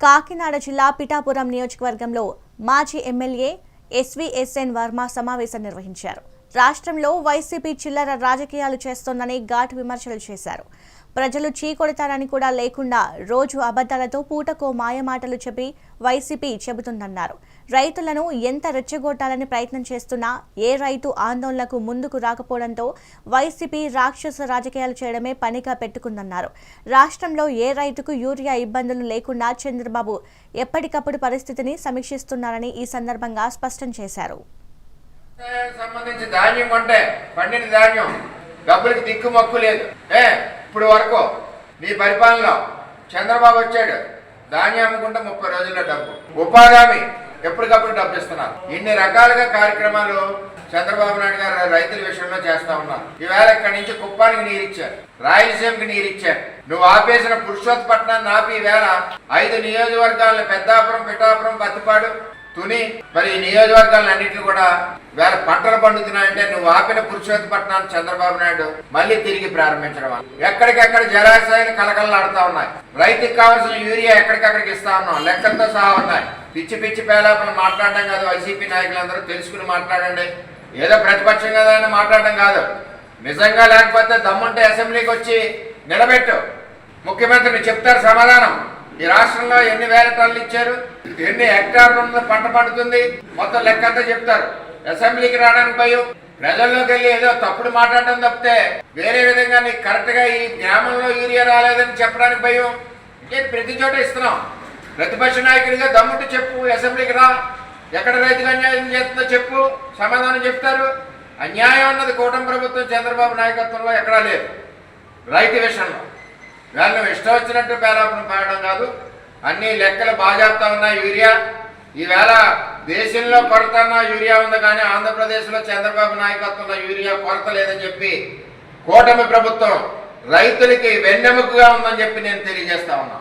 కాకినాడ జిల్లా పిఠాపురం నియోజకవర్గంలో మాజీ ఎమ్మెల్యే ఎస్వీఎస్ఎన్ వర్మ సమావేశం నిర్వహించారు. రాష్ట్రంలో వైసీపీ చిల్లర రాజకీయాలు చేస్తోందని ఘాటు విమర్శలు చేశారు. ప్రజలు చీకొడతారని కూడా లేకుండా రోజు అబద్ధాలతో పూటకో మాయమాటలు చెప్పి వైసీపీ చెబుతుందన్నారు. రైతులను ఎంత రెచ్చగొట్టాలని ప్రయత్నం చేస్తున్నా ఏ రైతు ఆందోళనకు ముందుకు రాకపోవడంతో వైసీపీ రాక్షస రాజకీయాలు చేయడమే పనిగా పెట్టుకుందన్నారు. రాష్ట్రంలో ఏ రైతుకు యూరియా ఇబ్బందులు లేకుండా చంద్రబాబు ఎప్పటికప్పుడు పరిస్థితిని సమీక్షిస్తున్నారని ఈ సందర్భంగా స్పష్టం చేశారు. సంబంధించి ధాన్యం కొంటే పండిన ధాన్యం. డబ్బులకి దిక్కు మక్కు లేదు. ఏ ఇప్పుడు వరకు నీ పరిపాలనలో చంద్రబాబు వచ్చాడు. ధాన్యం అమ్ముకుంటే ముప్పై రోజుల్లో డబ్బు. ఉపాధి హామీ ఎప్పటికప్పుడు డబ్బు ఇస్తున్నారు. ఇన్ని రకాలుగా కార్యక్రమాలు చంద్రబాబు నాయుడు గారు రైతుల విషయంలో చేస్తా ఉన్నారు. ఈవేళ ఇక్కడి నుంచి కుప్పానికి నీరు ఇచ్చారు. రాయలసీమకి నీరు ఇచ్చారు. నువ్వు ఆపేసిన పురుషోత్పట్నాన్ని ఆపి ఈవేళ ఐదు నియోజకవర్గాలను పెద్దాపురం పిఠాపురం బతిపాడు తుని మరి నియోజకవర్గాలన్నింటినీ కూడా వేళ పంటలు పండుతున్నాయంటే నువ్వు ఆపిన పురుషోత్తపట్నాన్ని చంద్రబాబు నాయుడు మళ్ళీ తిరిగి ప్రారంభించడం వల్ల. ఎక్కడికెక్కడ జలాశయాలు కలకలలాడుతూ ఉన్నాయి. రైతుకి కావాల్సిన యూరియా ఎక్కడికక్కడికి ఇస్తా ఉన్నాం. లెక్కలతో సహా ఉన్నాయి. పిచ్చి పిచ్చి పేలాపలు మాట్లాడడం కాదు. వైసీపీ నాయకులందరూ తెలుసుకుని మాట్లాడండి. ఏదో ప్రతిపక్షం కదా అని మాట్లాడడం కాదు. నిజంగా లేకపోతే దమ్ముంటే అసెంబ్లీకి వచ్చి నిలబెట్టు. ముఖ్యమంత్రిని చెప్తారు సమాధానం. ఈ రాష్ట్రంలో ఎన్ని వేల టన్నులు ఇచ్చారు? ఎన్ని హెక్టార్లు పంట పండుతుంది? మొత్తం లెక్క అంతా చెప్తారు. అసెంబ్లీకి రావడానికి భయం. ప్రజల్లోకి వెళ్ళి ఏదో తప్పుడు మాట్లాడడం తప్పితే వేరే విధంగా నీకు కరెక్ట్గా ఈ గ్రామంలో యూరియా రాలేదని చెప్పడానికి భయం. ఇంకే ప్రతి చోట ఇస్తున్నాం ప్రతిపక్ష నాయకుడిగా దమ్ముంటే చెప్పు అసెంబ్లీకి రా. ఎక్కడ రైతులు అన్యాయం చేస్తుందో చెప్పు సమాధానం చెప్తారు. అన్యాయం అన్నది కూటమి ప్రభుత్వం చంద్రబాబు నాయకత్వంలో ఎక్కడా లేదు. రైతు విషయంలో. వేళ ఇష్టం వచ్చినట్టు పేరాపం పాడడం కాదు. అన్ని లెక్కలు బాజాప్తా ఉన్న యూరియా. ఈవేళ దేశంలో కొరత యూరియా ఉంది కానీ ఆంధ్రప్రదేశ్లో చంద్రబాబు నాయకత్వంలో యూరియా కొరత లేదని చెప్పి కూటమి ప్రభుత్వం రైతులకి వెన్నెముకగా ఉందని చెప్పి నేను తెలియజేస్తా ఉన్నా.